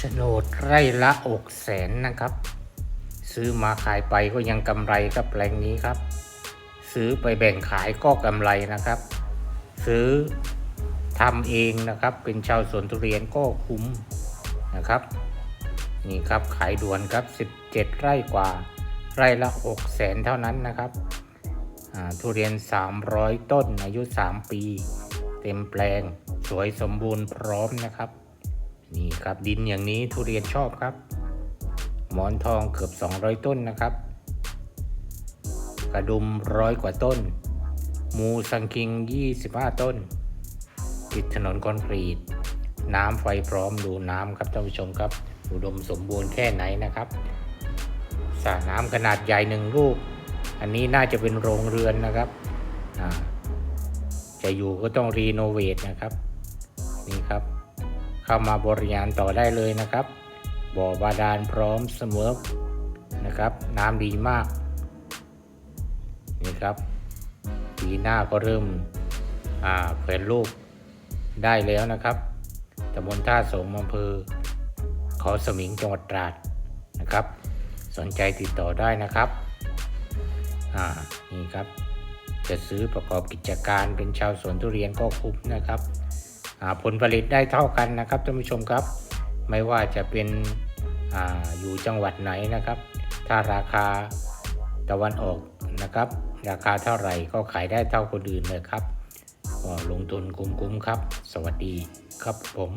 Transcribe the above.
โฉนดไร่ละอกแสนนะครับ ซื้อมาขายไปก็ยังกำไรครับแปลงนี้ครับ ซื้อไปแบ่งขายก็กำไรนะครับ ซื้อทำเองนะครับ เป็นชาวสวนทุเรียนก็คุ้มนะครับ นี่ครับขายด่วนครับ 17 ไร่กว่า ไร่ละ6แสนเท่านั้นนะครับทุเรียน 300 ต้นอายุ 3 ปี เต็มแปลง สวยสมบูรณ์พร้อมนะครับ นี่ครับดินอย่างนี้ทุเรียนชอบครับ หมอนทองเกือบ 200 ต้นนะครับ กระดุมร้อยกว่าต้น มูสังคิง 25 ต้น ติดถนนคอนกรีต น้ำไฟพร้อมดูน้ำครับท่านผู้ชมครับ อุดมสมบูรณ์แค่ไหนนะครับสระน้ำขนาดใหญ่หนึ่งลูก อันนี้น่าจะเป็นโรงเรือนนะครับจะอยู่ก็ต้องรีโนเวทนะครับ นี่ครับ เข้ามาบริหารต่อได้เลยนะครับ บ่อบาดาลพร้อมเสมอนะครับ น้ำดีมาก นี่ครับปีหน้าก็เริ่มเผยลูกได้แล้วนะครับตำบลท่าสมอำเภอเขาสมิงจังหวัดตราดนะครับ สนใจติดต่อได้นะครับอ่านี่ครับ จะซื้อประกอบกิจการเป็นชาวสวนทุเรียนก็คุ้มนะครับ ผลผลิตได้เท่ากันนะครับท่านผู้ชมครับ ไม่ว่าจะเป็นออยู่จังหวัดไหนนะครับ ถ้าราคาตะวันออกนะครับ ราคาเท่าไหร่ก็ขายได้เท่าคนอื่นเลยครับลงทุนคุ้มๆครับ สวัสดีครับผม